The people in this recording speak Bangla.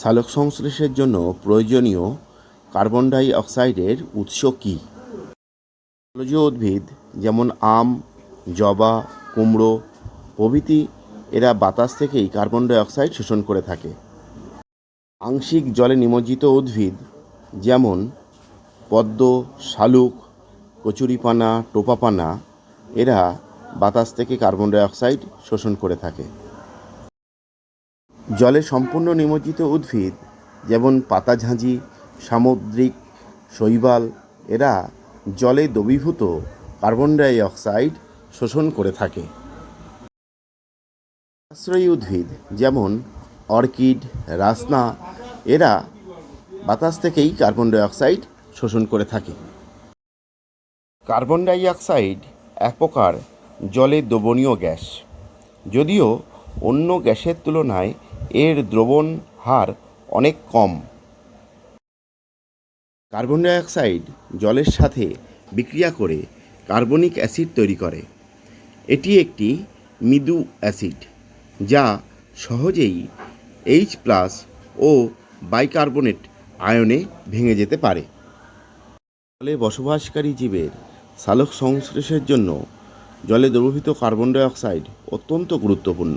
সালোক সংশ্লেষের জন্য প্রয়োজনীয় কার্বন ডাই অক্সাইডের উৎস কী? জলজ উদ্ভিদ, যেমন আম, জবা, কুমড়ো প্রভৃতি, এরা বাতাস থেকেই কার্বন ডাই অক্সাইড শোষণ করে থাকে। আংশিক জলে নিমজ্জিত উদ্ভিদ, যেমন পদ্ম, শালুক, কচুরিপানা, টোপাপানা, এরা বাতাস থেকে কার্বন ডাই অক্সাইড শোষণ করে থাকে। জলে সম্পূর্ণ নিমজ্জিত উদ্ভিদ, যেমন পাতাঝাঁঝি, সামুদ্রিক, শৈবাল, এরা জলে দ্রবীভূত কার্বন ডাই অক্সাইড শোষণ করে থাকে। আশ্রয়ী উদ্ভিদ, যেমন অর্কিড, রাসনা, এরা বাতাস থেকেই কার্বন ডাই অক্সাইড শোষণ করে থাকে। কার্বন ডাই অক্সাইড এক প্রকার জলে দ্রবণীয় গ্যাস, যদিও অন্য গ্যাসের তুলনায় এর দ্রবণ হার অনেক কম। কার্বন ডাইঅক্সাইড জলের সাথে বিক্রিয়া করে কার্বনিক অ্যাসিড তৈরি করে। এটি একটি মৃদু অ্যাসিড, যা সহজেই এইচ প্লাস ও বাইকার্বনেট আয়নে ভেঙে যেতে পারে। জলে বসবাসকারী জীবের সালোক সংশ্লেষের জন্য জলে দ্রবীভূত কার্বন ডাইঅক্সাইড অত্যন্ত গুরুত্বপূর্ণ।